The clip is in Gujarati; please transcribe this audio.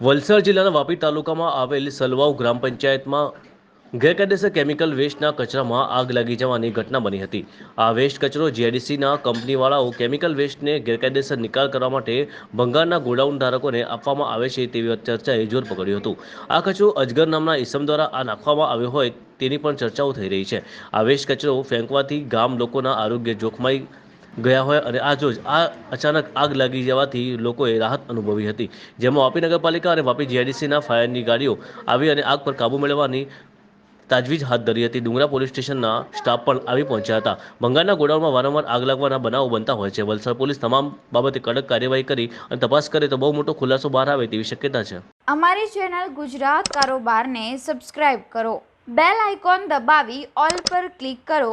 વલસાડ જિલ્લાના વાપી તાલુકામાં આવેલ સલવાવ ગ્રામ પંચાયતમાં ગેરકાયદેસર કેમિકલ વેસ્ટના કચરામાં આગ લાગી જવાની ઘટના બની હતી. આ વેસ્ટ કચરો જીઆઈડીસીના કંપનીવાળાઓ કેમિકલ વેસ્ટને ગેરકાયદેસર નિકાલ કરવા માટે ભંગારના ગોડાઉન ધારકોને આપવામાં આવે છે તેવી ચર્ચાએ જોર પકડ્યું હતું. આ કચરો અજગર નામના ઇસમ દ્વારા આ નાખવામાં આવ્યો હોય તેની પણ ચર્ચાઓ થઈ રહી છે. આ વેસ્ટ કચરો ફેંકવાથી ગામ લોકોના આરોગ્ય જોખમાઈ ગયા હોય અને આ જો આ અચાનક આગ લાગી જવાથી લોકોએ રાહત અનુભવી હતી. જેમાં વાપી નગરપાલિકા અને વાપી જીઆઈડીસીના ફાયરની ગાડીઓ આવી અને આગ પર કાબૂ મેળવવાની તાજવીજ હાથ ધરી હતી. ડુંગરા પોલીસ સ્ટેશનના સ્ટાફ પણ આવી પહોંચ્યા હતા. બંગાળના ગોડાઉનમાં વારંવાર આગ લાગવાના બનાવો બનતા હોય છે. વલસાડ પોલીસ તમામ બાબતે કડક કાર્યવાહી કરી અને તપાસ કરે તો બહુ મોટો ખુલાસો બહાર આવે તેવી શક્યતા છે. અમારી ચેનલ ગુજરાત કારોબારને સબસ્ક્રાઇબ કરો. બેલ આઇકોન દબાવી ઓલ પર ક્લિક કરો.